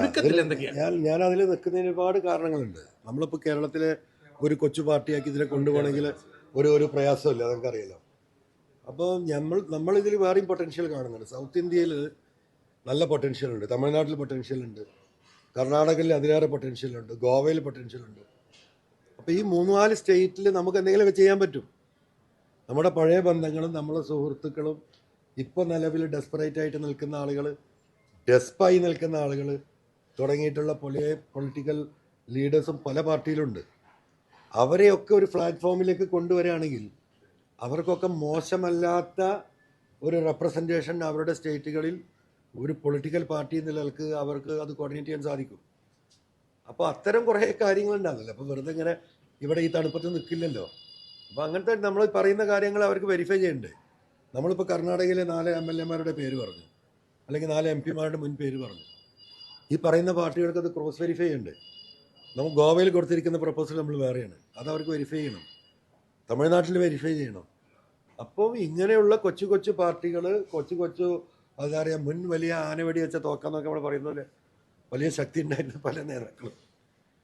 ഞാൻ ഞാൻ അതിൽ നിൽക്കുന്നതിന് ഒരുപാട് കാരണങ്ങളുണ്ട്. നമ്മളിപ്പോൾ കേരളത്തിലെ ഒരു കൊച്ചു പാർട്ടിയാക്കി ഇതിനെ കൊണ്ടുപോകണമെങ്കിൽ ഒരു ഒരു പ്രയാസമില്ല നമുക്കറിയാലോ അപ്പോൾ നമ്മൾ നമ്മളിതിൽ വേറെയും പൊട്ടൻഷ്യൽ കാണുന്നുണ്ട്. സൗത്ത് ഇന്ത്യയിൽ നല്ല പൊട്ടൻഷ്യൽ ഉണ്ട് തമിഴ്നാട്ടിൽ പൊട്ടൻഷ്യൽ ഉണ്ട് കർണാടകയിൽ അതിലേറെ പൊട്ടൻഷ്യൽ ഉണ്ട് ഗോവയിൽ പൊട്ടൻഷ്യൽ ഉണ്ട്. അപ്പോൾ ഈ മൂന്ന് നാല് സ്റ്റേറ്റിൽ നമുക്ക് എന്തെങ്കിലുമൊക്കെ ചെയ്യാൻ പറ്റും. നമ്മുടെ പഴയ ബന്ധങ്ങളും നമ്മളെ സുഹൃത്തുക്കളും ഇപ്പോൾ നിലവിൽ ഡെസ്പറേറ്റ് ആയിട്ട് നിൽക്കുന്ന ആളുകൾ ഡെസ്പായി നിൽക്കുന്ന ആളുകൾ തുടങ്ങിയിട്ടുള്ള പല പൊളിറ്റിക്കൽ ലീഡേഴ്സും പല പാർട്ടിയിലുണ്ട്. അവരെയൊക്കെ ഒരു പ്ലാറ്റ്ഫോമിലേക്ക് കൊണ്ടുവരികയാണെങ്കിൽ അവർക്കൊക്കെ മോശമല്ലാത്ത ഒരു റെപ്രസെന്റേഷൻ അവരുടെ സ്റ്റേറ്റുകളിൽ ഒരു പൊളിറ്റിക്കൽ പാർട്ടി എന്ന നിലനിൽക്ക് അവർക്ക് അത് കോർഡിനേറ്റ് ചെയ്യാൻ സാധിക്കും. അപ്പോൾ അത്തരം കുറേ കാര്യങ്ങളുണ്ടാവില്ല അപ്പോൾ വെറുതെ ഇങ്ങനെ ഇവിടെ ഈ തണുപ്പത്ത് നിൽക്കില്ലല്ലോ. അപ്പോൾ അങ്ങനത്തെ നമ്മൾ പറയുന്ന കാര്യങ്ങൾ അവർക്ക് വെരിഫൈ ചെയ്യണ്ടേ? നമ്മളിപ്പോൾ കർണാടകയിലെ നാല് എം എൽ എമാരുടെ പേര് പറഞ്ഞു. അല്ലെങ്കിൽ നാല് എം പിമാരുടെ മുൻ പേര് പറഞ്ഞു. ഈ പറയുന്ന പാർട്ടികൾക്ക് അത് ക്രോസ് വെരിഫൈ ഉണ്ട് നമുക്ക് ഗോവയിൽ കൊടുത്തിരിക്കുന്ന പ്രപ്പോസൽ നമ്മൾ വേറെയാണ്. അത് അവർക്ക് വെരിഫൈ ചെയ്യണം. തമിഴ്നാട്ടിൽ വെരിഫൈ ചെയ്യണം. അപ്പോൾ ഇങ്ങനെയുള്ള കൊച്ചു കൊച്ചു പാർട്ടികൾ കൊച്ചു കൊച്ചു എന്താ പറയുക മുൻ വലിയ ആനവെടി വെച്ച തോക്കാന്നൊക്കെ നമ്മൾ പറയുന്ന പോലെ വലിയ ശക്തി ഉണ്ടായിരുന്ന പല നേതാക്കളും.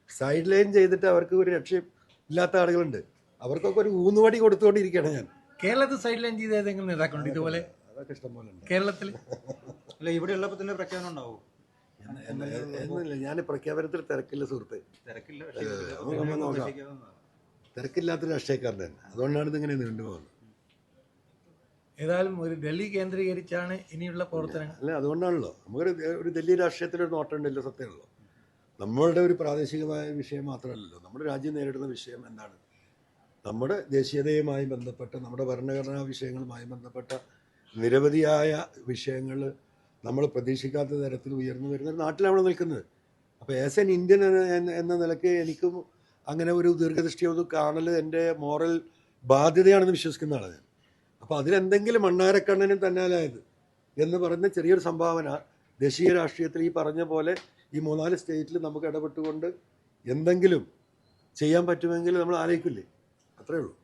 സൈഡ് ലൈൻ ചെയ്തിട്ട് അവർക്ക് ഒരു രക്ഷയും ഇല്ലാത്ത ആളുകളുണ്ട്. അവർക്കൊക്കെ ഒരു ഊന്നുവടി കൊടുത്തുകൊണ്ടിരിക്കുകയാണ് ഞാൻ. കേരളത്തിൽ സൈഡ് ലൈൻ ചെയ്ത ഏതെങ്കിലും നേതാക്കളുണ്ട് ഇതുപോലെ? അതൊക്കെ ഇഷ്ടംപോലെ കേരളത്തിൽ അല്ല ഇവിടെ ഉള്ളപ്പോൾ തന്നെ പ്രഖ്യാപനം ഉണ്ടാവും? എന്നില്ല ഞാൻ പ്രഖ്യാപനത്തിൽ തിരക്കില്ല സുഹൃത്തെ. തിരക്കില്ല നമുക്ക് നമ്മൾ നോക്കാം. തിരക്കില്ലാത്ത രാഷ്ട്രീയക്കാരൻ തന്നെ. അതുകൊണ്ടാണ് ഇതിങ്ങനെ നീണ്ടുപോകുന്നത്. ഏതായാലും ഒരു ഡൽഹി കേന്ദ്രീകരിച്ചാണ് ഇനിയുള്ള പ്രവർത്തനങ്ങൾ. അല്ല അതുകൊണ്ടാണല്ലോ. നമുക്കൊരു ഒരു ഡൽഹി രാഷ്ട്രീയത്തിലൊരു നോട്ടം ഉണ്ടല്ലോ സത്യമുള്ളൂ നമ്മളുടെ ഒരു പ്രാദേശികമായ വിഷയം മാത്രമല്ലല്ലോ. നമ്മുടെ രാജ്യം നേരിടുന്ന വിഷയം എന്താണ്? നമ്മുടെ ദേശീയതയുമായി ബന്ധപ്പെട്ട നമ്മുടെ ഭരണഘടനാ വിഷയങ്ങളുമായി ബന്ധപ്പെട്ട നിരവധിയായ വിഷയങ്ങൾ നമ്മൾ പ്രതീക്ഷിക്കാത്ത തരത്തിൽ ഉയർന്നു വരുന്ന ഒരു നാട്ടിലാണ് നിൽക്കുന്നത്? അപ്പോൾ ആസ് എൻ ഇന്ത്യൻ എന്ന- നിലയ്ക്ക് എനിക്കും അങ്ങനെ ഒരു ദീർഘദൃഷ്ടിയൊന്നും കാണൽ എന്റെ മോറൽ ബാധ്യതയാണെന്ന് വിശ്വസിക്കുന്ന ആളാണ് അപ്പോൾ അതിലെന്തെങ്കിലും മണ്ണാരക്കണ്ണനും തന്നാലായത് എന്ന് പറഞ്ഞ ചെറിയൊരു സംഭാവന ദേശീയ രാഷ്ട്രീയത്തിൽ ഈ പറഞ്ഞ പോലെ ഈ മൂന്നാൽ സ്റ്റേറ്റിൽ നമുക്ക് ഇടപെട്ടുകൊണ്ട് എന്തെങ്കിലും ചെയ്യാൻ പറ്റുമെങ്കിൽ നമ്മൾ ആലോചിക്കില്ലേ? അത്രയേ ഉള്ളൂ.